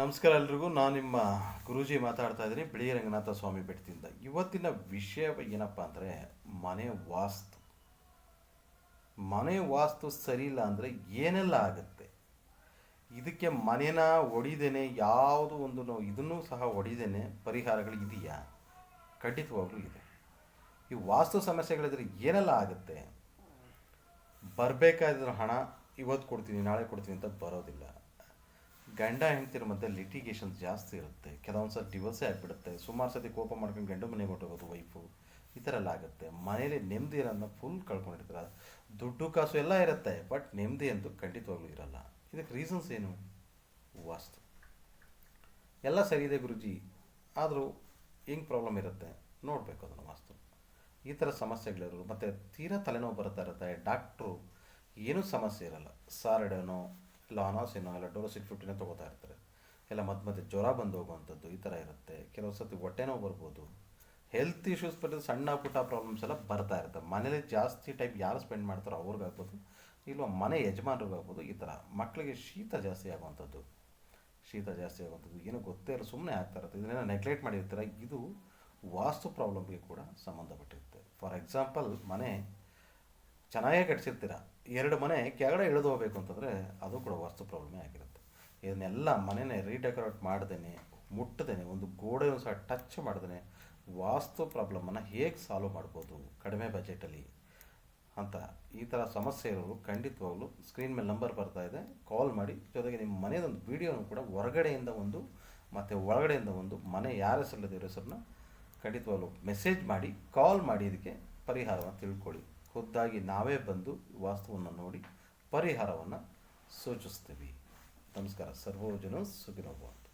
ನಮಸ್ಕಾರ ಎಲ್ರಿಗೂ. ನಾನು ನಿಮ್ಮ ಗುರೂಜಿ ಮಾತಾಡ್ತಾ ಇದ್ದೀನಿ. ಬಿಳಿ ರಂಗನಾಥ ಸ್ವಾಮಿ ಬೆಟ್ಟದಿಂದ ಇವತ್ತಿನ ವಿಷಯ ಏನಪ್ಪ ಅಂದರೆ, ಮನೆ ವಾಸ್ತು. ಮನೆ ವಾಸ್ತು ಸರಿ ಇಲ್ಲ ಅಂದರೆ ಏನೆಲ್ಲ ಆಗುತ್ತೆ? ಇದಕ್ಕೆ ಮನೇನ ಒಡಿದೇನೆ, ಯಾವುದು ಒಂದು ನಾವು ಇದನ್ನೂ ಸಹ ಒಡಿದೇನೆ ಪರಿಹಾರಗಳು ಇದೆಯಾ? ಖಂಡಿತವಾಗ್ಲೂ ಇದೆ. ಈ ವಾಸ್ತು ಸಮಸ್ಯೆಗಳಿದ್ರೆ ಏನೆಲ್ಲ ಆಗುತ್ತೆ? ಬರಬೇಕಾದ್ರೆ ಹಣ, ಇವತ್ತು ಕೊಡ್ತೀನಿ, ನಾಳೆ ಕೊಡ್ತೀನಿ ಅಂತ ಬರೋದಿಲ್ಲ. ಗಂಡ ಹೆಂಡ್ತಿರ ಮಧ್ಯೆ ಲಿಟಿಗೇಷನ್ಸ್ ಜಾಸ್ತಿ ಇರುತ್ತೆ. ಕೆಲವೊಂದು ಸಲ ಡಿವೋರ್ಸೇ ಆಗಿಬಿಡುತ್ತೆ. ಸುಮಾರು ಸತಿ ಕೋಪ ಮಾಡ್ಕೊಂಡು ಗಂಡು ಮನೆಗೆ ಹೊಟ್ಟೋಗೋದು ವೈಫು ಈ ಥರ ಎಲ್ಲ ಆಗುತ್ತೆ. ಮನೇಲಿ ನೆಮ್ಮದಿ ಇರೋದನ್ನ ಫುಲ್ ಕಳ್ಕೊಂಡಿರ್ತಾರೆ. ದುಡ್ಡು ಕಾಸು ಎಲ್ಲ ಇರುತ್ತೆ ಬಟ್ ನೆಮ್ಮದಿ ಅಂತೂ ಖಂಡಿತವಾಗ್ಲೂ ಇರಲ್ಲ. ಇದಕ್ಕೆ ರೀಸನ್ಸ್ ಏನು? ವಾಸ್ತು. ಎಲ್ಲ ಸರಿ ಇದೆ ಗುರುಜಿ. ಆದರೂ ಹೆಂಗೆ ಪ್ರಾಬ್ಲಮ್ ಇರುತ್ತೆ? ನೋಡಬೇಕು ಅದನ್ನು ವಾಸ್ತು. ಈ ಥರ ಸಮಸ್ಯೆಗಳಿರೋರು, ಮತ್ತು ತೀರಾ ತಲೆನೋವು ಬರ್ತಾ ಇರುತ್ತೆ. ಡಾಕ್ಟ್ರು ಏನೂ ಸಮಸ್ಯೆ ಇರಲ್ಲ. ಸಾರಡನೋ ಇಲ್ಲ ಅನಾಸಿನೋ ಇಲ್ಲ ಡೋಲೋಸಿಟ್ ಫಿಫ್ಟಿನೋ ತೊಗೋತಾ ಇರ್ತಾರೆ. ಇಲ್ಲ ಮಧ್ಯ ಮಧ್ಯೆ ಜ್ವರ ಬಂದು ಹೋಗುವಂಥದ್ದು ಈ ಥರ ಇರುತ್ತೆ. ಕೆಲವು ಸರ್ತಿ ಹೊಟ್ಟೆ ನೋವು ಬರ್ಬೋದು. ಹೆಲ್ತ್ ಇಶ್ಯೂಸ್ ಬಂದರೆ ಸಣ್ಣ ಪುಟ್ಟ ಪ್ರಾಬ್ಲಮ್ಸ್ ಎಲ್ಲ ಬರ್ತಾ ಇರುತ್ತೆ. ಮನೇಲಿ ಜಾಸ್ತಿ ಟೈಮ್ ಯಾರು ಸ್ಪೆಂಡ್ ಮಾಡ್ತಾರೋ ಅವ್ರಿಗಾಗ್ಬೋದು, ಇಲ್ವ ಮನೆ ಯಜಮಾನ್ರಿಗಾಗ್ಬೋದು ಈ ಥರ. ಮಕ್ಕಳಿಗೆ ಶೀತ ಜಾಸ್ತಿ ಆಗುವಂಥದ್ದು. ಶೀತ ಜಾಸ್ತಿ ಆಗುವಂಥದ್ದು. ಏನೋ ಗೊತ್ತೇ ಇಲ್ಲ ಸುಮ್ಮನೆ ಆಗ್ತಾ ಇರುತ್ತೆ. ಇದನ್ನೆಲ್ಲ ನೆಗ್ಲೆಕ್ಟ್ ಮಾಡಿರ್ತಾರೆ? ಇದು ವಾಸ್ತು ಪ್ರಾಬ್ಲಮ್ಗೆ ಕೂಡ ಸಂಬಂಧಪಟ್ಟಿರುತ್ತೆ. ಫಾರ್ ಎಕ್ಸಾಂಪಲ್ ಮನೆ ಚೆನ್ನಾಗೇ ಕಟ್ಸಿರ್ತೀರ ಎರಡು ಮನೆ ಕೆಳಗಡೆ ಇಳಿದು ಹೋಗಬೇಕು ಅಂತಂದರೆ ಅದು ಕೂಡ ವಾಸ್ತು ಪ್ರಾಬ್ಲಮೇ ಆಗಿರುತ್ತೆ. ಇದನ್ನೆಲ್ಲ ಮನೆನೇ ರೀಡೆಕೋರೇಟ್ ಮಾಡ್ದೇನೆ ಮುಟ್ಟದೇನೆ ಒಂದು ಗೋಡೆಯನ್ನು ಸಹ ಟಚ್ ಮಾಡ್ದೇನೆ, ವಾಸ್ತು ಪ್ರಾಬ್ಲಮನ್ನು ಹೇಗೆ ಸಾಲ್ವ್ ಮಾಡ್ಬೋದು ಕಡಿಮೆ ಬಜೆಟಲ್ಲಿ ಅಂತ ಈ ಥರ ಸಮಸ್ಯೆ ಇರೋರು ಖಂಡಿತವಾಗ್ಲೂ ಸ್ಕ್ರೀನ್ ಮೇಲೆ ನಂಬರ್ ಬರ್ತಾ ಇದೆ. ಕಾಲ್ ಮಾಡಿ, ಜೊತೆಗೆ ನಿಮ್ಮ ಮನೆಯದೊಂದು ವೀಡಿಯೋನು ಕೂಡ ಹೊರಗಡೆಯಿಂದ ಒಂದು, ಮತ್ತು ಒಳಗಡೆಯಿಂದ ಒಂದು ಮನೆ ಯಾರ ಹೆಸರಲ್ಲಿದೆ ಹೆಸರನ್ನ ಖಂಡಿತವಾಗ್ಲೂ ಮೆಸೇಜ್ ಮಾಡಿ ಕಾಲ್ ಮಾಡಿ, ಇದಕ್ಕೆ ಪರಿಹಾರವನ್ನು ತಿಳ್ಕೊಳ್ಳಿ. ಖುದ್ದಾಗಿ ನಾವೇ ಬಂದು ವಾಸ್ತುವನ್ನು ನೋಡಿ ಪರಿಹಾರವನ್ನು ಸೂಚಿಸ್ತೀವಿ ನಮಸ್ಕಾರ. ಸರ್ವೋಜನ ಸುಖಿನೋಭವಂತು